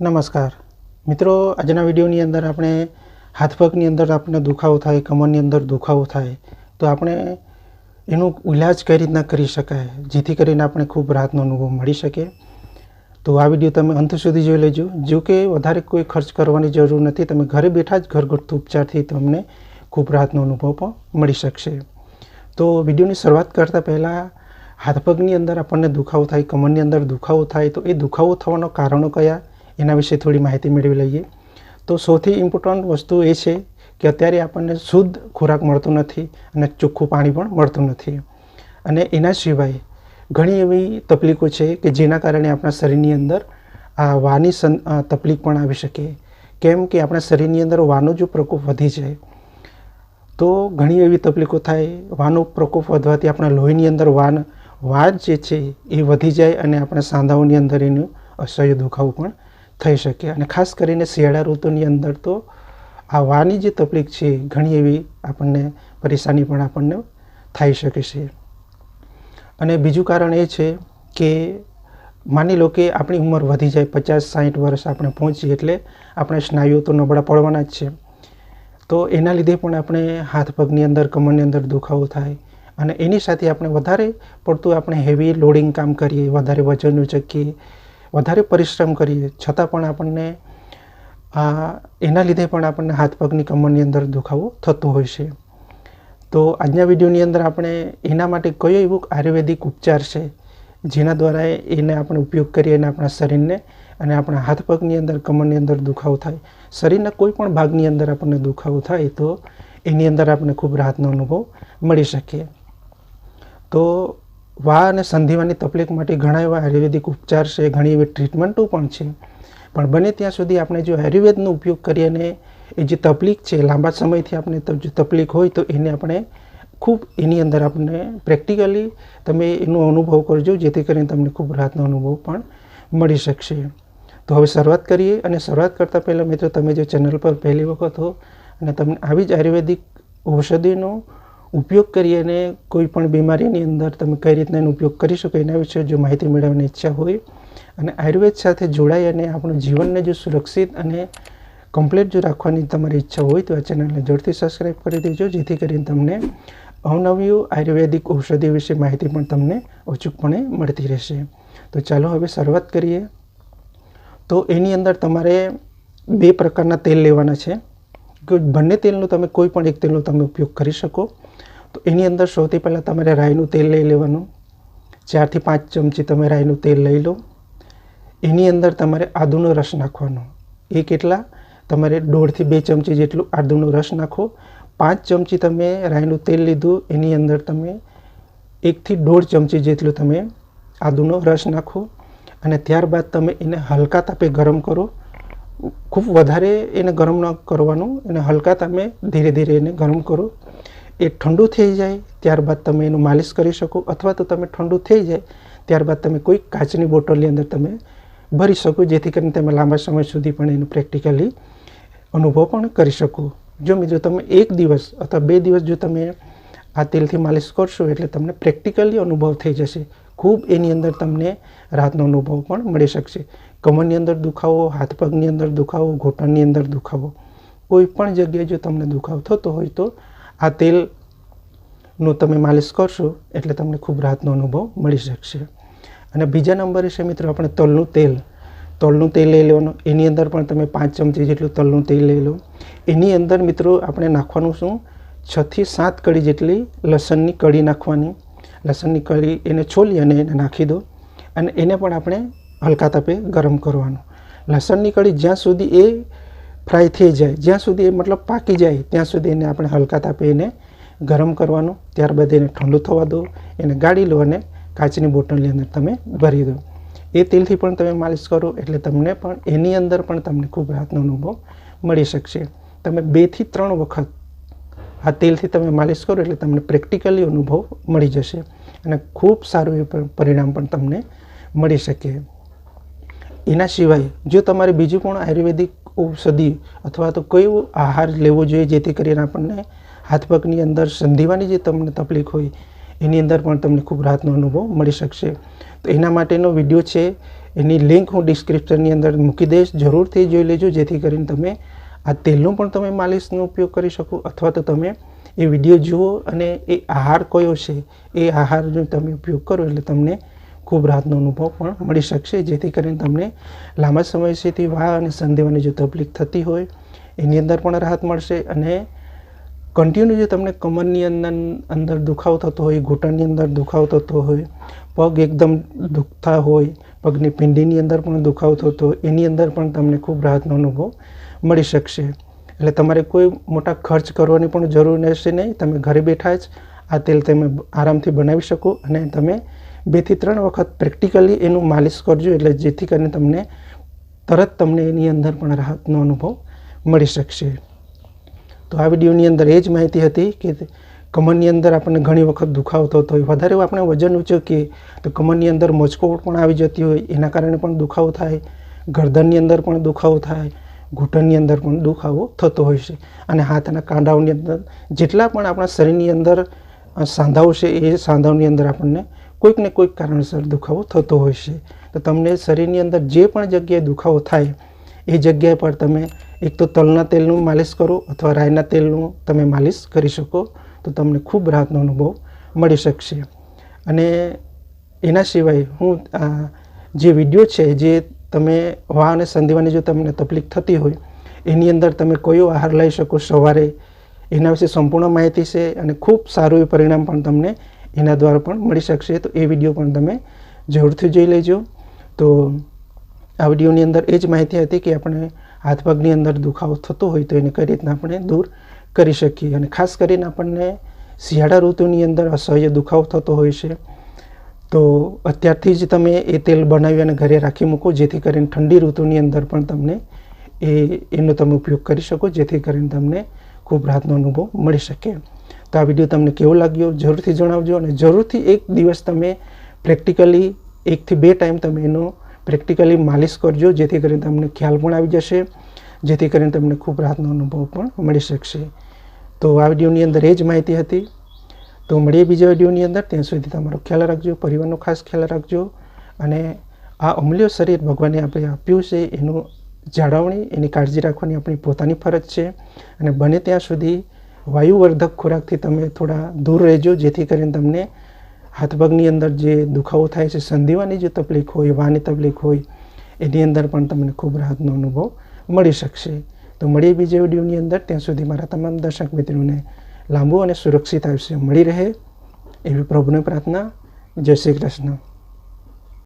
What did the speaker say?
નમસ્કાર. મિત્રો, આજના વિડીયોની અંદર આપણે હાથ પગની અંદર આપણને દુખાવો થાય, કમરની અંદર દુખાવો થાય, તો આપણે એનું ઇલાજ કઈ રીતના કરી શકાય, જેથી કરીને આપણે ખૂબ રાહતનો અનુભવ મળી શકે તો આ વીડિયો તમે અંત સુધી જોઈ લેજો. જો કે વધારે કોઈ ખર્ચ કરવાની જરૂર નથી, તમે ઘરે બેઠા જ ઘરગથ્થુ ઉપચારથી તમને ખૂબ રાહતનો અનુભવ પણ મળી શકશે. તો વિડીયોની શરૂઆત કરતાં પહેલાં, હાથ પગની અંદર આપણને દુખાવો થાય, કમરની અંદર દુખાવો થાય, તો એ દુખાવો થવાનો કારણો કયા? એના વિશે થોડી માહિતી મેળવી લઈએ. તો સૌથી ઇમ્પોર્ટન્ટ વસ્તુ એ છે કે અત્યારે આપણને શુદ્ધ ખોરાક મળતો નથી અને ચોખ્ખું પાણી પણ મળતું નથી. અને એના સિવાય ઘણી એવી તકલીફો છે કે જેના કારણે આપણા શરીરની અંદર આ વાની તકલીફ પણ આવી શકે. કેમ કે આપણા શરીરની અંદર વાનો જો પ્રકોપ વધી જાય. તો ઘણી એવી તકલીફો થાય. વાનો પ્રકોપ વધવાથી આપણા લોહીની અંદર વાન વાન જે છે એ વધી જાય અને આપણા સાંધાઓની અંદર એનું અસહ્ય દુખાવું પણ થઈ શકે. અને ખાસ કરીને શિયાળા ઋતુની અંદર તો આ વાની જે તકલીફ છે, ઘણી એવી આપણને પરેશાની પણ આપણને થઈ શકે છે. અને બીજું કારણ એ છે કે માની લો કે આપણી ઉંમર વધી જાય, પચાસ સાઠ વર્ષ આપણે પહોંચીએ એટલે આપણે સ્નાયુઓ તો નબળા પડવાના જ છે. તો એના લીધે પણ આપણે હાથ પગની અંદર, કમરની અંદર દુખાવો થાય અને એની સાથે આપણે વધારે પડતું આપણે હેવી લોડિંગ કામ કરીએ, વધારે વજન ઉચકીએ વધારે પરિશ્રમ કરીએ, છતાં પણ આપણને આ, એના લીધે પણ આપણને હાથ પગની કમરની અંદર દુખાવો થતો હોય છે. તો આજના વિડીયોની અંદર આપણે એના માટે કયો એવો આયુર્વેદિક ઉપચાર છે, જેના દ્વારા એને આપણે ઉપયોગ કરીએ અને આપણા શરીરને અને આપણા હાથ પગની અંદર કમરની અંદર દુખાવો થાય, શરીરના કોઈ પણ ભાગની અંદર આપણને દુખાવો થાય, તો એની અંદર આપણને ખૂબ રાહતનો અનુભવ મળી શકે. તો વા અને સંધિવાની તકલીફ માટે ઘણા એવા આયુર્વેદિક ઉપચાર છે, ઘણી એવી ટ્રીટમેન્ટો પણ છે. પણ બને ત્યાં સુધી આપણે જો આયુર્વેદનો ઉપયોગ કરીએ અને એ જે તકલીફ છે, લાંબા સમયથી આપણે જો તકલીફ હોય તો એને આપણે ખૂબ એની અંદર આપણે પ્રેક્ટિકલી તમે એનો અનુભવ કરજો, જેથી કરીને તમને ખૂબ રાહતનો અનુભવ પણ મળી શકશે. તો હવે શરૂઆત કરીએ અને શરૂઆત કરતાં પહેલાં મિત્રો તમે જો ચેનલ પર પહેલી વખત હો અને તમને આવી જ આયુર્વેદિક ઔષધિનો ઉપયોગ કરી અને કોઈ પણ બીમારીની અંદર તમે કઈ રીતના એનો ઉપયોગ કરી શકો એના વિશે જો માહિતી મેળવવાની ઈચ્છા હોય અને આયુર્વેદ સાથે જોડાઈ અને આપણું જીવનને જો સુરક્ષિત અને કમ્પ્લીટ જો રાખવાની તમારી ઈચ્છા હોય તો આ ચેનલને જરૂરથી સબસ્ક્રાઈબ કરી દેજો, જેથી કરીને તમને અવનવી આયુર્વેદિક ઔષધિ વિશે માહિતી પણ તમને અચૂકપણે મળતી રહેશે. તો ચાલો હવે શરૂઆત કરીએ. તો એની અંદર તમારે બે પ્રકારના તેલ લેવાના છે. બંને તેલનો તમે કોઈ પણ એક તેલનો તમે ઉપયોગ કરી શકો. તો એની અંદર સૌથી પહેલાં તમારે રાઈનું તેલ લઈ લેવાનું. ચારથી પાંચ ચમચી તમે રાઈનું તેલ લઈ લો. એની અંદર તમારે આદુનો રસ નાખવાનો. એ કેટલા? તમારે દોઢથી બે ચમચી જેટલું આદુનો રસ નાખો. પાંચ ચમચી તમે રાઈનું તેલ લીધું, એની અંદર તમે એકથી દોઢ ચમચી જેટલું તમે આદુનો રસ નાખો. અને ત્યારબાદ તમે એને હલકા તાપે ગરમ કરો. ખૂબ વધારે એને ગરમ ન કરવાનું. એને હલકા તમે ધીરે ધીરે એને ગરમ કરો. એ ઠંડુ થઈ જાય, ત્યારબાદ તમે એનું માલિશ કરી શકો અથવા તો તમે ઠંડુ થઈ જાય, ત્યારબાદ તમે કોઈ કાચની બોટલની અંદર તમે ભરી શકો, જેથી કરીને તમે લાંબા સમય સુધી પણ એનું પ્રેક્ટિકલી અનુભવ પણ કરી શકો. જો મિત્રો તમે એક દિવસ અથવા બે દિવસ જો તમે આ તેલથી માલિશ કરશો એટલે તમને પ્રેક્ટિકલી અનુભવ થઈ જશે. ખૂબ એની અંદર તમને રાહતનો અનુભવ પણ મળી શકશે. કમરની અંદર દુખાવો, હાથ પગની અંદર દુખાવો, ઘૂંટણની અંદર દુખાવો, કોઈ પણ જગ્યાએ જો તમને દુખાવો થતો હોય તો આ તેલનું તમે માલિશ કરશો એટલે તમને ખૂબ રાહતનો અનુભવ મળી શકશે. અને બીજા નંબરે છે મિત્રો આપણે તલનું તેલ. તલનું તેલ લઈ લેવાનું. એની અંદર પણ તમે પાંચ ચમચી જેટલું તલનું તેલ લઈ લો. એની અંદર મિત્રો આપણે નાખવાનું શું? છથી સાત કળી જેટલી લસણની કળી નાખવાની. લસણની કળી એને છોલી અને એને નાખી દો. અને એને પણ આપણે હલકા તાપે ગરમ કરવાનું. લસણની કળી જ્યાં સુધી એ ફ્રાય થઈ જાય, જ્યાં સુધી એ મતલબ પાકી જાય, ત્યાં સુધી એને આપણે હલકા તાપે એને ગરમ કરવાનું, ત્યારબાદ એને ઠંડુ થવા દો, એને ગાળી લો અને કાચની બોટલની અંદર તમે ભરી દો. એ તેલથી પણ તમે માલિશ કરો, એટલે તમને પણ એની અંદર પણ તમને ખૂબ રાહતનો અનુભવ મળી શકશે. તમે બેથી ત્રણ વખત આ તેલથી તમે માલિશ કરો, એટલે તમને પ્રેક્ટિકલી અનુભવ મળી જશે અને ખૂબ સારું એ પરિણામ પણ તમને મળી શકે. એના સિવાય જો તમારે બીજું પણ આયુર્વેદિક ઔષધિ અથવા તો કયો આહાર લેવો જોઈએ જેથી કરીને આપણને હાથ પગની અંદર સંધિવાની જે તમને તકલીફ હોય, એની અંદર પણ તમને ખૂબ રાહતનો અનુભવ મળી શકશે. તો એના માટેનો વીડિયો છે. એની લિંક હું ડિસ્ક્રિપ્શનની અંદર મૂકી દઈશ. જરૂરથી જોઈ લેજો, જેથી કરીને તમે આ તેલનો પણ તમે માલિશનો ઉપયોગ કરી શકો અથવા તો તમે એ વીડિયો જુઓ અને એ આહાર કયો છે, એ આહારનો તમે ઉપયોગ કરો એટલે તમને ખૂબ રાહતનો અનુભવ પણ મળી શકશે, જેથી કરીને તમને લાંબા સમય સુધી વાહ અને સંધિવાની જો તકલીફ થતી હોય, એની અંદર પણ રાહત મળશે અને કન્ટિન્યુ જે તમને કમરની અંદર અંદર દુખાવો થતો હોય, ઘૂંટણની અંદર દુખાવો થતો હોય, પગ એકદમ દુખતા હોય, પગની પિંડીની અંદર પણ દુખાવો થતો હોય, એની અંદર પણ તમને ખૂબ રાહતનો અનુભવ મળી શકશે. એટલે તમારે કોઈ મોટા ખર્ચ કરવાની પણ જરૂર રહેશે નહીં. તમે ઘરે બેઠા જ આ તેલ તમે આરામથી બનાવી શકો અને તમે બેથી ત્રણ વખત પ્રેક્ટિકલી એનું માલિશ કરજો એટલે જેથી કરીને તમને તરત તમને એની અંદર પણ રાહતનો અનુભવ મળી શકશે. તો આ વિડીયોની અંદર એ જ માહિતી હતી કે કમરની અંદર આપણને ઘણી વખત દુખાવો થતો હોય. વધારે આપણે વજન ઉચકીએ તો કમરની અંદર મોચકોટ પણ આવી જતી હોય. એના કારણે પણ દુખાવો થાય. ગરદનની અંદર પણ દુખાવો થાય. ઘૂંટણની અંદર પણ દુખાવો થતો હોય છે. અને હાથના કાંડાઓની અંદર જેટલા પણ આપણા શરીરની અંદર સાંધાઓ છે એ સાંધાઓની અંદર આપણને કોઈક ને કોઈક કારણસર દુખાવો થતો હોય છે. તો તમને શરીરની અંદર જે પણ જગ્યાએ દુખાવો થાય, એ જગ્યાએ પર તમે એક તો તલના તેલનું માલિશ કરો અથવા રાઈના તેલનું તમે માલિશ કરી શકો, તો તમને ખૂબ રાહતનો અનુભવ મળી શકશે. અને એના સિવાય હું જે વીડિયો છે, જે તમે વા અને સંધિવાની જો તમને તકલીફ થતી હોય, એની અંદર તમે કયો આહાર લઈ શકો સવારે, એના વિશે સંપૂર્ણ માહિતી છે અને ખૂબ સારું પરિણામ પણ તમને એના દ્વારા પણ મળી શકશે. તો એ વીડિયો પણ તમે જરૂરથી જોઈ લેજો. તો આ વિડીયોની અંદર એ જ માહિતી હતી કે આપણે હાથ પગની અંદર દુખાવો થતો હોય તો એને કઈ રીતના આપણે દૂર કરી શકીએ. અને ખાસ કરીને આપણને શિયાળા ઋતુની અંદર અસહ્ય દુખાવો થતો હોય છે. તો અત્યારથી જ તમે એ તેલ બનાવી અને ઘરે રાખી મૂકો, જેથી કરીને ઠંડી ઋતુની અંદર પણ તમને એ, એનો તમે ઉપયોગ કરી શકો, જેથી કરીને તમને ખૂબ રાહતનો અનુભવ મળી શકે. તો આ વીડિયો તમને કેવો લાગ્યો જરૂરથી જણાવજો અને જરૂરથી એક દિવસ તમે પ્રેક્ટિકલી એકથી બે ટાઈમ તમે એનો પ્રેક્ટિકલી માલિશ કરજો, જેથી કરીને તમને ખ્યાલ પણ આવી જશે, જેથી કરીને તમને ખૂબ રાહતનો અનુભવ પણ મળી શકશે. તો આ વિડીયોની અંદર એ જ માહિતી હતી. તો મળીએ બીજા વિડીયોની અંદર. ત્યાં સુધી તમારો ખ્યાલ રાખજો, પરિવારનો ખાસ ખ્યાલ રાખજો અને આ અમૂલ્ય શરીર ભગવાને આપણે આપ્યું છે, એનું જાળવણી, એની કાળજી રાખવાની આપણી પોતાની ફરજ છે અને બને ત્યાં સુધી વાયુવર્ધક ખોરાકથી તમે થોડા દૂર રહેજો, જેથી કરીને તમને હાથપગની અંદર જે દુખાવો થાય છે, સંધિવાની જે તકલીફ હોય, વાની તકલીફ હોય, એની અંદર પણ તમને ખૂબ રાહતનો અનુભવ મળી શકશે. તો મળીએ બીજા વિડીયોની અંદર. ત્યાં સુધી મારા તમામ દર્શક મિત્રોને લાંબુ અને સુરક્ષિત આયુષ્ય મળી રહે. એવી પ્રભુને પ્રાર્થના. જય શ્રી કૃષ્ણ.